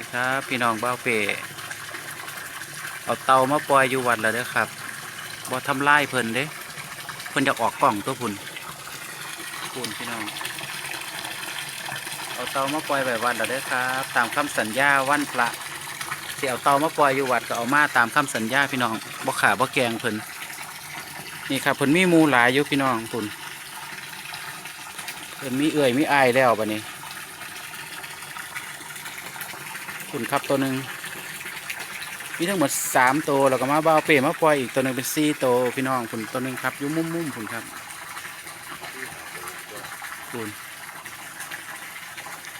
นี่ครับ พี่น้องบ้าเปเอาเตามาปล่อยอยู่วัดแล้วเด้อครับบ่ทำลายเพิ่นเด้เพิ่นจะออกกล่องตัวพุ่นพุ่นพี่น้อง เอาเตามาปล่อยไว้วัดแล้วเด้อครับ ตามคำสัญญาวันพระที่เอาเตามาปล่อยอยู่วัดก็เอามาตามคำสัญญาพี่น้องบ่ขาบ่แกงเพิ่นนี่ครับเพิ่นมีมูหลายอยู่พี่น้องพุ่นเพิ่นมีเอื่อยมีอายแล้วบัดนี้ คุณครับตัวหนึ่งมีทั้งหมดสามตัวแล้วก็มาบ้าวเป้มาปล่อยอีกตัวหนึ่งเป็นสี่ตัวพี่น้องคุณตัวหนึ่งครับอยู่มุมมุมๆคุณครับคุณ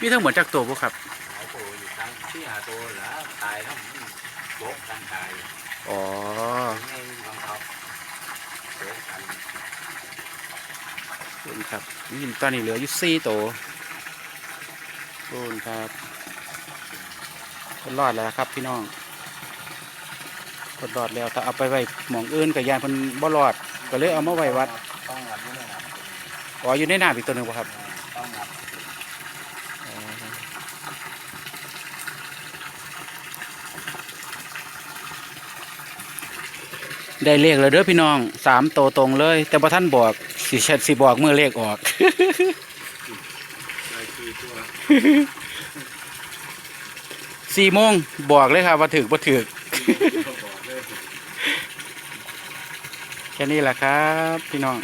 มีทั้งหมดจากตัวพวกครับหายตัวอยู่ตั้งที่หาตัวแล้วตายแล้วมันโจกกันตายอ๋อไงบังคับโจกกันคุณครับนี่ตอนนี้เหลืออยู่สี่ตัวคุณครับ คนรอดแล้วครับพี่น้องคนรอดแล้วแต่เอาไปไว้หมองอื่นกับยานเพิ่นบ่รอด ก็เลยเอามาไว้วัดต้องงัดด้วยนะอ๋ออยู่ในน้ำอีกตัวหนึ่งป่ะครับต้องงัดได้เลขแล้วเด้อพี่น้องสามโตวตรงเลย แต่พอท่านบอกสิเช็ดสิบอกเมื่อเลขออกเลยคือตัว สี่โมงบอกเลยครับว่าถึกว่าถึกบอกเลยแค่นี้แหละครับ พี่น้อง